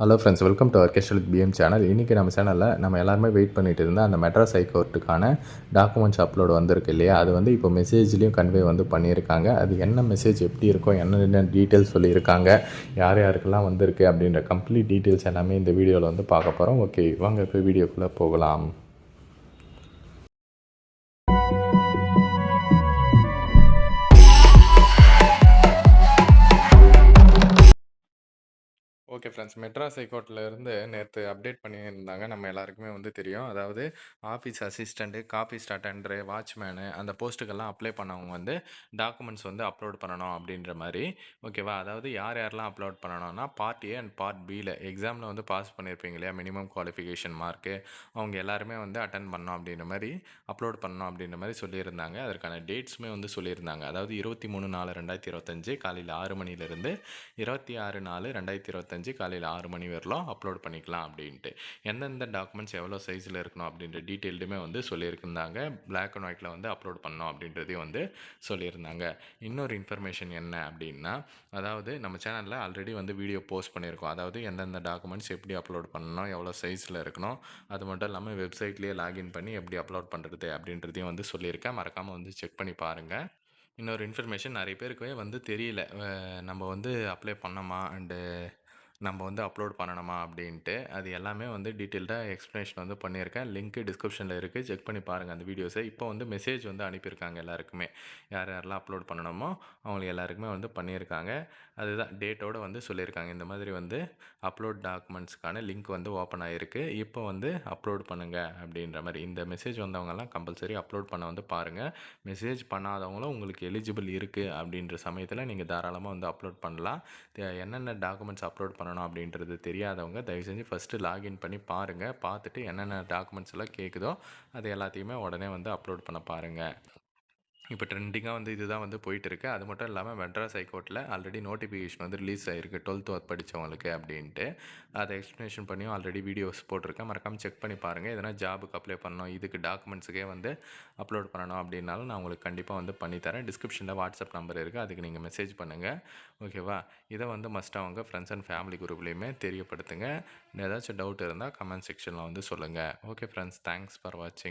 Hello friends welcome to orchestral PM channel இன்றைக்கி நம்ம சேனலில் நம்ம எல்லாருமே வெயிட் பண்ணிட்டு இருந்த அந்த மெட்ராஸ் ஹைகோர்ட்டுக்கான டாக்குமெண்ட்ஸ் அப்லோட் வந்திருக்கு இல்லையா? அது வந்து இப்போ மெசேஜ்லேயும் கன்வே வந்து பண்ணியிருக்காங்க. அது என்ன மெசேஜ் எப்படி இருக்கும் என்னென்ன டீட்டெயில்ஸ் சொல்லியிருக்காங்க யார் யாருக்கெல்லாம் வந்திருக்கு அப்படின்ற கம்ப்ளீட் டீட்டெயில்ஸ் எல்லாமே இந்த வீடியோவில் வந்து பார்க்க போகிறோம் ஓகே வாங்க இப்போ வீடியோக்குள்ளே போகலாம். Okay friends. மெட்ராஸ் ஹைகோர்ட்டில் இருந்து நேற்று அப்டேட் பண்ணியிருந்தாங்க. நம்ம எல்லாருக்குமே வந்து தெரியும். அதாவது office assistant copyist attender watchman அந்த போஸ்ட்டுக்கெல்லாம் அப்ளை பண்ணவங்க வந்து டாக்குமெண்ட்ஸ் வந்து அப்லோட் பண்ணணும் அப்படின்ற மாதிரி ஓகேவா? அதாவது யார் யாரெல்லாம் அப்லோட் பண்ணணும்னா பார்ட் ஏ அண்ட் பார்ட் பியில் எக்ஸாமில் வந்து பாஸ் பண்ணியிருப்பீங்க இல்லையா? Minimum qualification mark. அவங்க எல்லாருமே வந்து அட்டன் பண்ணோம் அப்படின்ற மாதிரி அப்லோட் பண்ணணும் அப்படின்ற மாதிரி சொல்லியிருந்தாங்க. அதற்கான டேட்ஸுமே வந்து சொல்லியிருந்தாங்க. அதாவது இருபத்தி மூணு நாலு ரெண்டாயிரத்தி இருபத்தஞ்சு காலையில் ஆறு மணிலேருந்து இருபத்தி ஆறு நாலு ரெண்டாயிரத்தி இருபத்தஞ்சு காலையில் ஆறு மணி வரலாம் அப்லோட் பண்ணிக்கலாம் அப்படின்ட்டு. எந்தெந்த டாக்குமெண்ட்ஸ் எவ்வளோ சைஸில் இருக்கணும் அப்படின்ற டீட்டெயில்டுமே வந்து சொல்லியிருந்தாங்க. பிளாக் அண்ட் ஒயிட்டில் வந்து அப்லோட் பண்ணோம் அப்படின்றதையும் வந்து சொல்லியிருந்தாங்க. இன்னொரு இன்ஃபர்மேஷன் என்ன அப்படின்னா அதாவது நம்ம சேனலில் ஆல்ரெடி வந்து வீடியோ போஸ்ட் பண்ணியிருக்கோம். அதாவது எந்தெந்த டாக்குமெண்ட்ஸ் எப்படி அப்லோட் பண்ணணும் எவ்வளோ சைஸில் இருக்கணும் அது மட்டும் இல்லாமல் வெப்சைட்லேயே லாகின் பண்ணி எப்படி அப்லோட் பண்ணுறது அப்படின்றதையும் வந்து சொல்லியிருக்கேன். மறக்காமல் வந்து செக் பண்ணி பாருங்கள் இன்னொரு இன்ஃபர்மேஷன் நிறைய பேருக்குவே வந்து தெரியல. நம்ம வந்து அப்ளை பண்ணோமா அண்டு நம்ம வந்து அப்லோட் பண்ணணுமா அப்படின்ட்டு அது எல்லாமே வந்து டீட்டெயில்டாக எக்ஸ்ப்ளனேஷன் வந்து பண்ணியிருக்கேன். லிங்க்கு டிஸ்கிரிப்ஷனில் இருக்குது செக் பண்ணி பாருங்கள் அந்த வீடியோஸை இப்போ வந்து மெசேஜ் வந்து அனுப்பியிருக்காங்க எல்லாருக்குமே. யார் யாரெல்லாம் அப்லோட் பண்ணணுமோ அவங்களுக்கு எல்லாருக்குமே வந்து பண்ணியிருக்காங்க. அதுதான் டேட்டோடு வந்து சொல்லியிருக்காங்க. இந்த மாதிரி வந்து அப்லோட் டாக்குமெண்ட்ஸ்க்கான லிங்க் வந்து ஓப்பன் ஆகிருக்கு இப்போ வந்து அப்லோட் பண்ணுங்கள் அப்படின்ற மாதிரி. இந்த மெசேஜ் வந்தவங்கலாம் கம்பல்சரி அப்லோட் பண்ண வந்து பாருங்கள் மெசேஜ் பண்ணாதவங்களும் உங்களுக்கு எலிஜிபிள் இருக்குது அப்படின்ற சமயத்தில் நீங்கள் தாராளமாக வந்து அப்லோட் பண்ணலாம். என்னென்ன டாக்குமெண்ட்ஸ் அப்லோட் பண்ணணும் அப்படின்றது தெரியாதவங்க தயவு செஞ்சு ஃபஸ்ட்டு லாகின் பண்ணி பாருங்கள் பார்த்துட்டு என்னென்ன டாக்குமெண்ட்ஸ் எல்லாம் கேட்குதோ அது எல்லாத்தையுமே உடனே வந்து அப்லோட் பண்ண பாருங்கள் இப்போ ட்ரெண்டிங்காக வந்து இதுதான் வந்து போயிட்டு இருக்கு அது மட்டும் இல்லாமல் மெட்ராஸ் ஹைகோர்ட்டில் ஆல்ரெடி நோட்டிஃபிகேஷன் வந்து ரிலீஸ் ஆகிருக்கு டுவெல்த் ஒர்க் படித்தவங்களுக்கு அப்படின்ட்டு. அதை எக்ஸ்ப்ளனேஷன் பண்ணியும் ஆல்ரெடி வீடியோஸ் போட்டிருக்கேன். மறக்காமல் செக் பண்ணி பாருங்கள் எதனா ஜாபுக்கு அப்ளை பண்ணணும் இதுக்கு டாக்குமெண்ட்ஸுக்கே வந்து அப்லோட் பண்ணணும் அப்படின்னாலும் நான் உங்களுக்கு கண்டிப்பாக வந்து பண்ணித்தரேன் டிஸ்கிரிப்ஷனில் வாட்ஸ்அப் நம்பர் இருக்குது அதுக்கு நீங்கள் மெசேஜ் பண்ணுங்கள் ஓகேவா? இதை வந்து மஸ்ட்டாக அவங்க ஃப்ரெண்ட்ஸ் அண்ட் ஃபேமிலி குரூப்லேயுமே தெரியப்படுத்துங்க. ஏதாச்சும் டவுட் இருந்தால் கமெண்ட் செக்ஷனில் வந்து சொல்லுங்கள் ஓகே ஃப்ரெண்ட்ஸ் தேங்க்ஸ் ஃபார் வாட்சிங்